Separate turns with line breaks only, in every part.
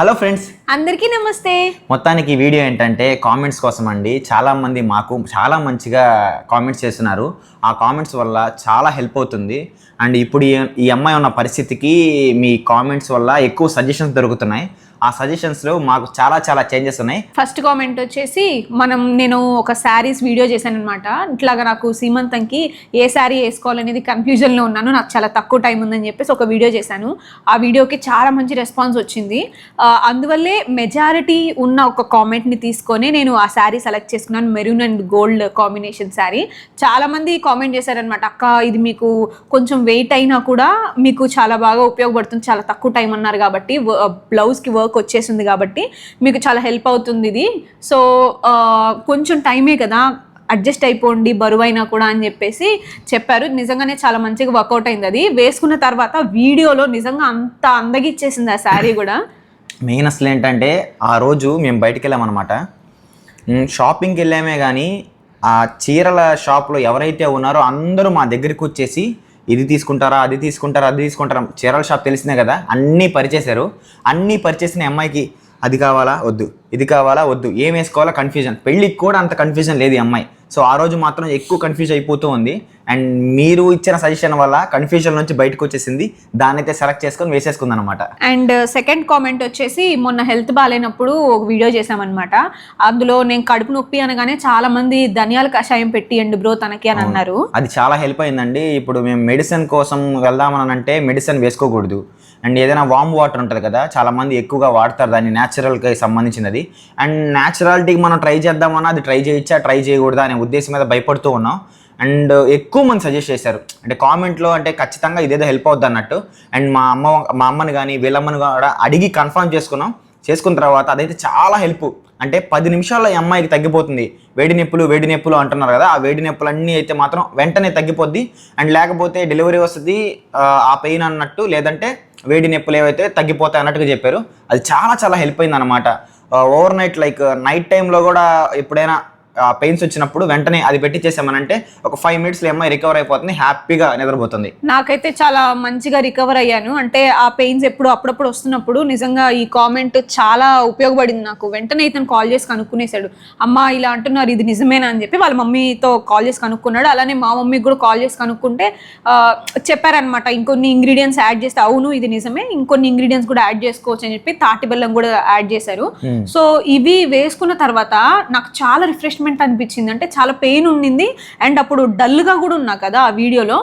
Hello friends.
అందరికీ నమస్తే.
మొత్తానికి ఈ వీడియో ఏంటంటే కామెంట్స్ కోసం అండి. చాలా మంది మాకు చాలా మంచిగా కామెంట్స్ చేస్తున్నారు. ఆ కామెంట్స్ వల్ల చాలా హెల్ప్ అవుతుంది. అండ్ ఇప్పుడు ఈ- ఈ అమ్మాయి ఉన్న పరిస్థితికి మీ కామెంట్స్ వల్ల ఎక్కువ సజెషన్స్ దొరుకుతున్నాయి. ఆ సజెషన్స్లో మాకు చాలా చాలా చేంజెస్ ఉన్నాయి.
ఫస్ట్ కామెంట్ వచ్చేసి మనం నేను ఒక శారీస్ వీడియో చేశాను అనమాట ఇట్లాగా నాకు సీమంతంకి ఏ శారీ వేసుకోవాలనేది కన్ఫ్యూజన్లో ఉన్నాను. నాకు చాలా తక్కువ టైం ఉందని చెప్పేసి ఒక వీడియో చేశాను. ఆ వీడియోకి చాలా మంచి రెస్పాన్స్ వచ్చింది. అందువల్లే మెజారిటీ ఉన్న ఒక కామెంట్ని తీసుకొని నేను ఆ శారీ సెలెక్ట్ చేసుకున్నాను. Maroon and gold combination sari చాలా మంది కామెంట్ చేశారనమాట అక్క ఇది మీకు కొంచెం వెయిట్ అయినా కూడా మీకు చాలా బాగా ఉపయోగపడుతుంది. చాలా తక్కువ టైం అన్నారు కాబట్టి బ్లౌజ్కి వర్క్ వర్క్ వచ్చేసింది కాబట్టి మీకు చాలా హెల్ప్ అవుతుంది ఇది. సో కొంచెం టైమే కదా అడ్జస్ట్ అయిపోండి బరువైనా కూడా అని చెప్పేసి చెప్పారు. నిజంగానే చాలా మంచిగా వర్కౌట్ అయింది అది. వేసుకున్న తర్వాత వీడియోలో నిజంగా అంత అందగిచ్చేసింది ఆ శారీ కూడా.
మెయిన్ అసలు ఏంటంటే ఆ రోజు మేము బయటికి వెళ్ళామన్నమాట షాపింగ్కి వెళ్ళామే కానీ ఆ చీరల షాప్లో ఎవరైతే ఉన్నారో అందరూ మా దగ్గరికి వచ్చేసి ఇది తీసుకుంటారా అది తీసుకుంటారా అది తీసుకుంటారా. చీరల షాప్ తెలిసిందే కదా అన్నీ పరిచేశారు. అన్నీ పరిచేసిన అమ్మాయికి అది కావాలా వద్దు ఇది కావాలా వద్దు. ఏం వేసుకోవాలా కన్ఫ్యూజన్ పెళ్ళికి కూడా అంత కన్ఫ్యూజన్ లేదు ఈ అమ్మాయి. సో ఆ రోజు మాత్రం ఎక్కువ కన్ఫ్యూజ్ అయిపోతూ ఉంది. అండ్ మీరు ఇచ్చిన సజెషన్ వల్ల కన్ఫ్యూజన్ నుంచి బయటకు వచ్చేసింది. దాన్ని అయితే సెలెక్ట్ చేసుకొని వేసేసుకుంది అనమాట
అండ్ సెకండ్ కామెంట్ వచ్చేసి మొన్న హెల్త్ బాగాలేనప్పుడు ఒక వీడియో చేసామన్నమాట అందులో నేను కడుపు నొప్పి అనగానే చాలా మంది ధనియాల కషాయం పెట్టియండి బ్రో తనకి అని అన్నారు.
అది చాలా హెల్ప్ అయిందండి. ఇప్పుడు మేము మెడిసిన్ కోసం వెళ్దామని అంటే మెడిసిన్ వేసుకోకూడదు. అండ్ ఏదైనా వామ్ వాటర్ ఉంటుంది కదా చాలా మంది ఎక్కువగా వాడతారు దాన్ని న్యాచురల్కి సంబంధించినది. అండ్ న్యాచురాలిటీకి మనం ట్రై చేద్దామన్నా అది ట్రై చేయొచ్చా ట్రై చేయకూడదా అనే ఉద్దేశం మీద భయపడుతూ ఉన్నాం. అండ్ ఎక్కువ మంది సజెస్ట్ చేశారు. అంటే కామెంట్లో అంటే ఖచ్చితంగా ఇదేదో హెల్ప్ అవుద్ది అన్నట్టు. అండ్ మా అమ్మ మా అమ్మని కానీ వీళ్ళమ్మని కూడా అడిగి కన్ఫర్మ్ చేసుకున్నాం. చేసుకున్న తర్వాత అదైతే చాలా హెల్ప్ అంటే పది నిమిషాల్లో ఈ అమ్మాయికి తగ్గిపోతుంది. వేడి నొప్పులు వేడి నొప్పులు అంటున్నారు కదా ఆ వేడి నొప్పులు అన్నీ అయితే మాత్రం వెంటనే తగ్గిపోద్ది. అండ్ లేకపోతే డెలివరీ వస్తుంది ఆ, ఆ పెయిన్ అన్నట్టు లేదంటే వేడి నొప్పులు ఏవైతే తగ్గిపోతాయి అన్నట్టుగా చెప్పారు. అది చాలా చాలా హెల్ప్ అయింది అనమాట ఓవర్ నైట్ లైక్ నైట్ టైంలో కూడా ఎప్పుడైనా పెయిన్స్ వచ్చినప్పుడు వెంటనే అది పెట్టించేసామనంటే ఒక ఫైవ్ మినిట్స్లో అమ్మాయి రికవర్ అయిపోతుంది హ్యాపీగా నిద్రపోతుంది.
నాకైతే చాలా మంచిగా రికవర్ అయ్యాను. అంటే ఆ పెయిన్స్ ఎప్పుడు అప్పుడప్పుడు వస్తున్నప్పుడు నిజంగా ఈ కామెంట్ చాలా ఉపయోగపడింది నాకు. వెంటనే ఇతను కాల్ చేసి కనుక్కునేశాడు. అమ్మా ఇలా అంటున్నారు ఇది నిజమేనా? అని చెప్పి వాళ్ళ మమ్మీతో కాల్ చేసి కనుక్కున్నాడు. అలానే మా మమ్మీకి కూడా కాల్ చేసి కనుక్కుంటే చెప్పారనమాట ఇంకొన్ని ఇంగ్రీడియంట్స్ యాడ్ చేస్తే అవును ఇది నిజమే ఇంకొన్ని ఇంగ్రీడియంట్స్ కూడా యాడ్ చేసుకోవచ్చు అని చెప్పి తాటి బెల్లం కూడా యాడ్ చేశారు. సో ఇవి వేసుకున్న తర్వాత నాకు చాలా రిఫ్రెష్మెంట్ అనిపించింది. అంటే చాలా పెయిన్ ఉండింది. అండ్ అప్పుడు డల్గా కూడా ఉన్నా కదా ఆ వీడియోలో.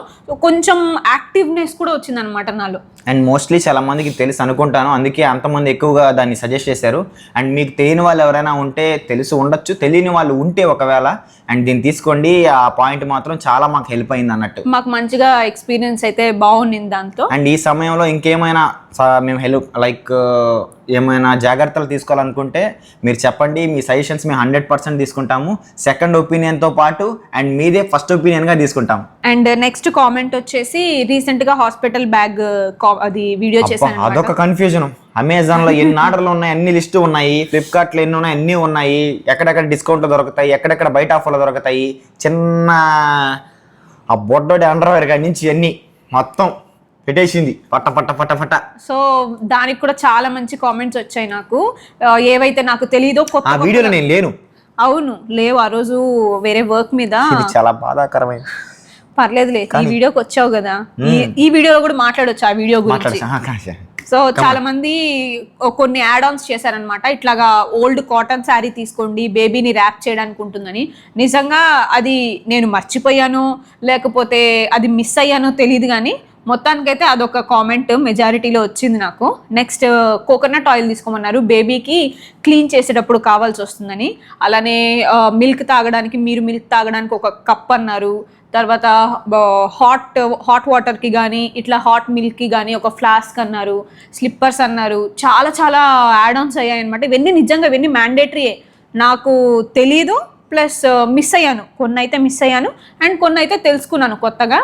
కొంచెం యాక్టివ్నెస్ కూడా వచ్చింది అనమాట నాలో.
అండ్ మోస్ట్లీ చాలా మందికి తెలుసు అనుకుంటాను. అందుకే అంతమంది ఎక్కువగా దాన్ని సజెస్ట్ చేశారు. అండ్ మీకు తెలియని వాళ్ళు ఎవరైనా ఉంటే తెలుసు ఉండొచ్చు. తెలియని వాళ్ళు ఉంటే ఒకవేళ అండ్ దీన్ని తీసుకోండి. ఆ పాయింట్ మాత్రం చాలా మాకు హెల్ప్ అయింది అన్నట్టు.
మాకు మంచిగా ఎక్స్పీరియన్స్ అయితే బాగుండింది దాంతో.
అండ్ ఈ సమయంలో ఇంకేమైనా మేము హెల్ప్ లైక్ ఏమైనా జాగ్రత్తలు తీసుకోవాలనుకుంటే మీరు చెప్పండి. మీ సజెషన్స్ మేము హండ్రెడ్ పర్సెంట్ తీసుకుంటాము. సెకండ్ ఒపీనియన్తో పాటు అండ్ మీదే ఫస్ట్ ఒపీనియన్గా తీసుకుంటాం
అండ్ నెక్స్ట్ కామెంట్ వచ్చేసి రీసెంట్గా హాస్పిటల్ బ్యాగ్ అది వీడియో చేశాను
అదొక కన్ఫ్యూజన్ అమెజాన్లో ఎన్ని ఆర్డర్లు ఉన్నాయి అన్ని లిస్టు ఉన్నాయి ఫ్లిప్కార్ట్లో ఎన్ని ఉన్నాయి అన్ని ఉన్నాయి. ఎక్కడెక్కడ డిస్కౌంట్లు దొరుకుతాయి ఎక్కడెక్కడ బయట ఆఫర్లు దొరుకుతాయి. చిన్న ఆ బొడ్డోడి అండర్వేర్ కాడి నుంచి అన్ని మొత్తం పెట్టేసింది. పట్ట పట్ట పట్ట పట్ట.
సో దానికి కూడా చాలా మంచి కామెంట్స్ వచ్చాయి నాకు. ఏవైతే నాకు తెలియదో
ఆ
కొత్త
వీడియోలో నేను లేను.
అవును లేవు. ఆ రోజు వేరే వర్క్ మీద
చాలా బాధాకరమైన
పర్లేదులే ఈ వీడియోకి వచ్చావు కదా. ఈ- వీడియోలో కూడా మాట్లాడొచ్చు ఆ వీడియో గురించి. సో చాలా మంది కొన్ని యాడ్ ఆన్స్ చేశారనమాట ఇట్లాగా ఓల్డ్ కాటన్ శారీ తీసుకోండి బేబీని ర్యాప్ చేయడానికి ఉంటుందని. నిజంగా అది నేను మర్చిపోయానో లేకపోతే అది మిస్ అయ్యానో తెలియదు కానీ మొత్తానికైతే అదొక కామెంట్ మెజారిటీలో వచ్చింది నాకు. నెక్స్ట్ కోకోనట్ ఆయిల్ తీసుకోమన్నారు. బేబీకి క్లీన్ చేసేటప్పుడు కావాల్సి వస్తుందని. అలానే uh, మిల్క్ తాగడానికి మీరు మిల్క్ తాగడానికి ఒక కప్ అన్నారు. తర్వాత హాట్ హాట్ వాటర్కి కానీ ఇట్లా హాట్ మిల్క్కి కానీ ఒక ఫ్లాస్క్ అన్నారు. స్లిప్పర్స్ అన్నారు. చాలా చాలా యాడ్ ఆన్స్ అయ్యాయి అనమాట ఇవన్నీ నిజంగా ఇవన్నీ మ్యాండేటరీయే నాకు తెలీదు. ప్లస్ మిస్ uh, అయ్యాను. కొన్ని అయితే మిస్ అయ్యాను. అండ్ కొన్ని అయితే తెలుసుకున్నాను కొత్తగా.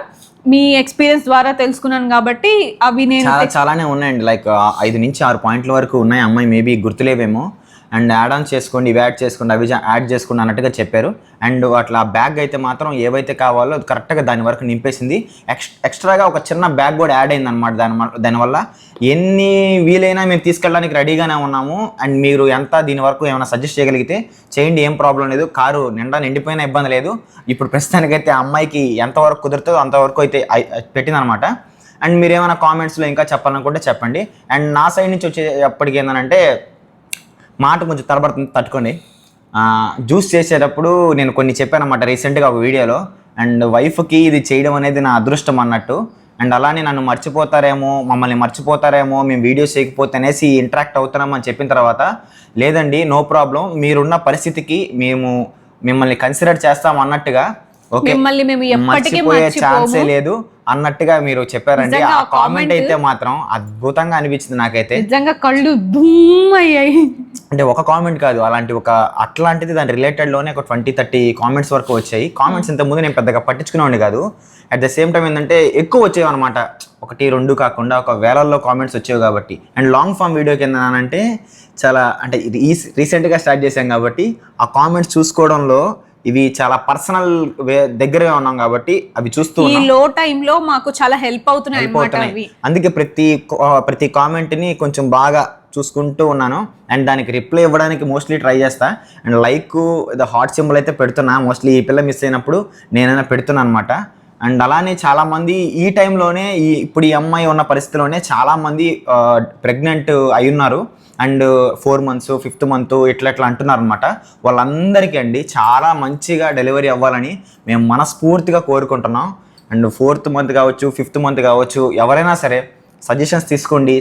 మీ ఎక్స్పీరియన్స్ ద్వారా తెలుసుకున్నాను కాబట్టి అవి నేను
చాలా చాలానే ఉన్నాయండి. లైక్ ఐదు నుంచి ఆరు పాయింట్ల వరకు ఉన్నాయి. అమ్మాయి మేబీ గుర్తులేవేమో. అండ్ యాడ్ ఆన్ చేసుకోండి ఇవి యాడ్ చేసుకోండి అవి యాడ్ చేసుకోండి అన్నట్టుగా చెప్పారు. అండ్ అట్లా బ్యాగ్ అయితే మాత్రం ఏవైతే కావాలో అది కరెక్ట్గా దాని వరకు నింపేసింది. ఎక్స్ ఎక్స్ట్రాగా ఒక చిన్న బ్యాగ్ కూడా యాడ్ అయింది అనమాట దాని దానివల్ల ఎన్ని వీలైనా మేము తీసుకెళ్ళడానికి రెడీగానే ఉన్నాము. అండ్ మీరు ఎంత దీని వరకు ఏమైనా సజెస్ట్ చేయగలిగితే చేయండి ఏం ప్రాబ్లం లేదు. కారు నిండా నిండిపోయిన ఇబ్బంది లేదు. ఇప్పుడు ప్రస్తుతానికైతే ఆ అమ్మాయికి ఎంతవరకు కుదురుతుందో అంతవరకు అయితే పెట్టిందనమాట అండ్ మీరు ఏమైనా కామెంట్స్లో ఇంకా చెప్పాలనుకుంటే చెప్పండి. అండ్ నా సైడ్ నుంచి వచ్చేటప్పటికి ఏంటంటే మాట కొంచెం తడబడుతుంది తట్టుకోండి. జ్యూస్ చేసేటప్పుడు నేను కొన్ని చెప్పానమాట రీసెంట్గా ఒక వీడియోలో. అండ్ వైఫ్కి ఇది చేయడం అనేది నా అదృష్టం అన్నట్టు. అండ్ అలానే నన్ను మర్చిపోతారేమో మమ్మల్ని మర్చిపోతారేమో మేము వీడియోస్ చేయకపోతే అనేసి ఇంటరాక్ట్ అవుతున్నామని చెప్పిన తర్వాత లేదండి నో ప్రాబ్లం మీరున్న పరిస్థితికి మేము మిమ్మల్ని కన్సిడర్ చేస్తాం అన్నట్టుగా
మిమ్మల్ని మేము ఎప్పటికీ
మర్చిపోయే ఛాన్సే లేదు అన్నట్టుగా మీరు చెప్పారండి. ఆ కామెంట్ అయితే మాత్రం అద్భుతంగా అనిపించింది నాకైతే.
నిజంగా కళ్ళు దుమ్ అయ్యాయి.
అంటే ఒక కామెంట్ కాదు అలాంటి ఒక అట్లాంటిది దాని రిలేటెడ్లోనే ఒక ట్వంటీ థర్టీ కామెంట్స్ వరకు వచ్చాయి. కామెంట్స్ ఇంత ముందు నేను పెద్దగా పట్టించుకునేవాడిని కాదు. అట్ ద సేమ్ టైం ఏంటంటే ఎక్కువ వచ్చేవి అనమాట ఒకటి రెండు కాకుండా ఒక వేలల్లో కామెంట్స్ వచ్చేవి కాబట్టి. అండ్ లాంగ్ ఫామ్ వీడియోకి ఏంటంటే చాలా అంటే ఇది ఈ రీసెంట్గా స్టార్ట్ చేశాం కాబట్టి ఆ కామెంట్స్ చూసుకోవడంలో ఇవి చాలా పర్సనల్ దగ్గరగా ఉన్నాం కాబట్టి అవి చూస్తూ
ఈ లో టైంలో మాకు చాలా హెల్ప్ అవుతున్నాయి
అందుకే ప్రతి ప్రతి కామెంట్ని కొంచెం బాగా చూసుకుంటూ ఉన్నాను. అండ్ దానికి రిప్లై ఇవ్వడానికి మోస్ట్లీ ట్రై చేస్తా. అండ్ లైక్ హాట్ సింబల్ అయితే పెడుతున్నా. మోస్ట్లీ ఈ పిల్ల మిస్ అయినప్పుడు నేనైనా పెడుతున్నా అనమాట అండ్ అలానే చాలామంది ఈ టైంలోనే ఈ ఇప్పుడు ఈ అమ్మాయి ఉన్న పరిస్థితిలోనే చాలామంది ప్రెగ్నెంట్ అయి ఉన్నారు. And four months fifth month ఇట్లా ఇట్లా అంటున్నారు అనమాట వాళ్ళందరికీ అండి చాలా మంచిగా డెలివరీ అవ్వాలని మేము మనస్ఫూర్తిగా కోరుకుంటున్నాం. అండ్ ఫోర్త్ మంత్ కావచ్చు ఫిఫ్త్ మంత్ కావచ్చు ఎవరైనా సరే సజెషన్స్ తీసుకోండి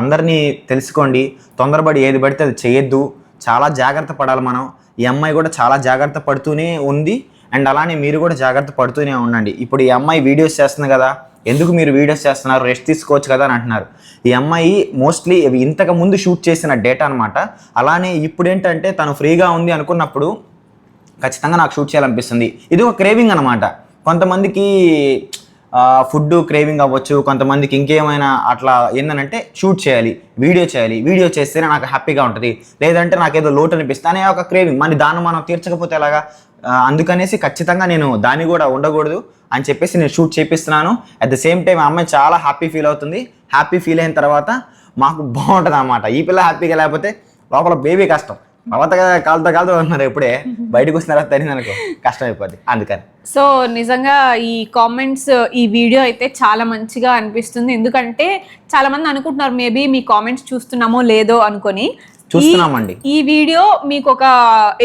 అందరినీ తెలుసుకోండి. తొందరపడి ఏది పడితే అది చేయొద్దు. చాలా జాగ్రత్త పడాలి మనం. ఈ అమ్మాయి కూడా చాలా జాగ్రత్త పడుతూనే ఉంది. అండ్ అలానే మీరు కూడా జాగ్రత్త పడుతూనే ఉండండి. ఇప్పుడు ఈ అమ్మాయి వీడియోస్ చేస్తుంది కదా ఎందుకు మీరు వీడియోస్ చేస్తున్నారు రెస్ట్ తీసుకోవచ్చు కదా అని అంటున్నారు. ఈ అమ్మాయి మోస్ట్లీ ఇంతకు ముందు షూట్ చేసిన డేటా అనమాట అలానే ఇప్పుడు ఏంటంటే తను ఫ్రీగా ఉంది అనుకున్నప్పుడు ఖచ్చితంగా నాకు షూట్ చేయాలనిపిస్తుంది. ఇది ఒక క్రేవింగ్ అనమాట కొంతమందికి ఫుడ్ క్రేవింగ్ అవ్వచ్చు కొంతమందికి ఇంకేమైనా అట్లా ఏంటంటే షూట్ చేయాలి వీడియో చేయాలి వీడియో చేస్తేనే నాకు హ్యాపీగా ఉంటుంది. లేదంటే నాకు ఏదో లోటు అనిపిస్తే అనే ఒక క్రేవింగ్ మరి దాన్ని మనం తీర్చకపోతే ఎలాగా? అందుకనేసి ఖచ్చితంగా నేను దాన్ని కూడా ఉండకూడదు అని చెప్పేసి నేను షూట్ చేపిస్తున్నాను. అట్ ద సేమ్ టైం ఆ అమ్మాయి చాలా హ్యాపీ ఫీల్ అవుతుంది. హ్యాపీ ఫీల్ అయిన తర్వాత మాకు బాగుంటుంది అనమాట ఈ పిల్ల హ్యాపీగా లేకపోతే లోపల బేబీ కష్టం. తర్వాత కాలుతో కాలుతో ఉన్నారు ఇప్పుడే. బయటకు తర్వాత తెలియదు అనుకో. కష్టం అయిపోద్ది అందుకని.
సో నిజంగా ఈ కామెంట్స్ ఈ వీడియో అయితే చాలా మంచిగా అనిపిస్తుంది. ఎందుకంటే చాలా మంది అనుకుంటున్నారు మేబీ మీ కామెంట్స్ చూస్తున్నామో లేదో అనుకొని.
చూస్తున్నామండి.
ఈ వీడియో మీకు ఒక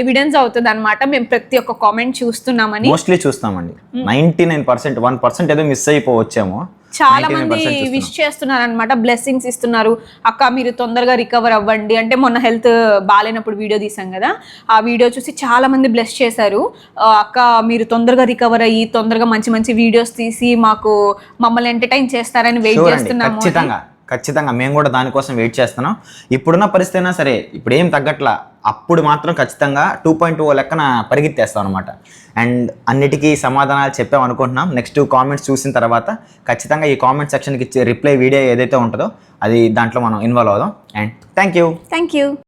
ఎవిడెన్స్ అవుతుంది అనమాట మేము ప్రతి ఒక్క కామెంట్ చూస్తున్నామని.
మోస్ట్లీ చూస్తామండి. Ninety nine percent one percent ఏదో మిస్ అయిపోవచ్చేమో.
చాలా
99%
మంది. విష్ చేస్తున్నారు అనమాట బ్లెస్సింగ్స్ ఇస్తున్నారు. అక్క మీరు తొందరగా రికవర్ అవ్వండి. అంటే మొన్న హెల్త్ బాగాలేనప్పుడు వీడియో తీసాం కదా. ఆ వీడియో చూసి చాలా మంది బ్లెస్ చేశారు. అక్క మీరు తొందరగా రికవర్ అయ్యి తొందరగా మంచి మంచి వీడియోస్ తీసి మాకు మమ్మల్ని ఎంటర్టైన్ చేస్తారని వెయిట్ చేస్తున్నాము.
ఖచ్చితంగా ఖచ్చితంగా. మేము కూడా దానికోసం వెయిట్ చేస్తున్నాం. ఇప్పుడున్న పరిస్థితి అయినా సరే ఇప్పుడు ఏం తగ్గట్లా అప్పుడు మాత్రం ఖచ్చితంగా టూ పాయింట్ టూ లెక్కన పరిగెత్తేస్తాం అనమాట అండ్ అన్నిటికీ సమాధానాలు చెప్పాం అనుకుంటున్నాం. నెక్స్ట్ కామెంట్స్ చూసిన తర్వాత ఖచ్చితంగా ఈ కామెంట్ సెక్షన్కి ఇచ్చే రిప్లై వీడియో ఏదైతే ఉంటుందో అది దాంట్లో మనం ఇన్వాల్వ్ అవుదాం. And thank you
thank you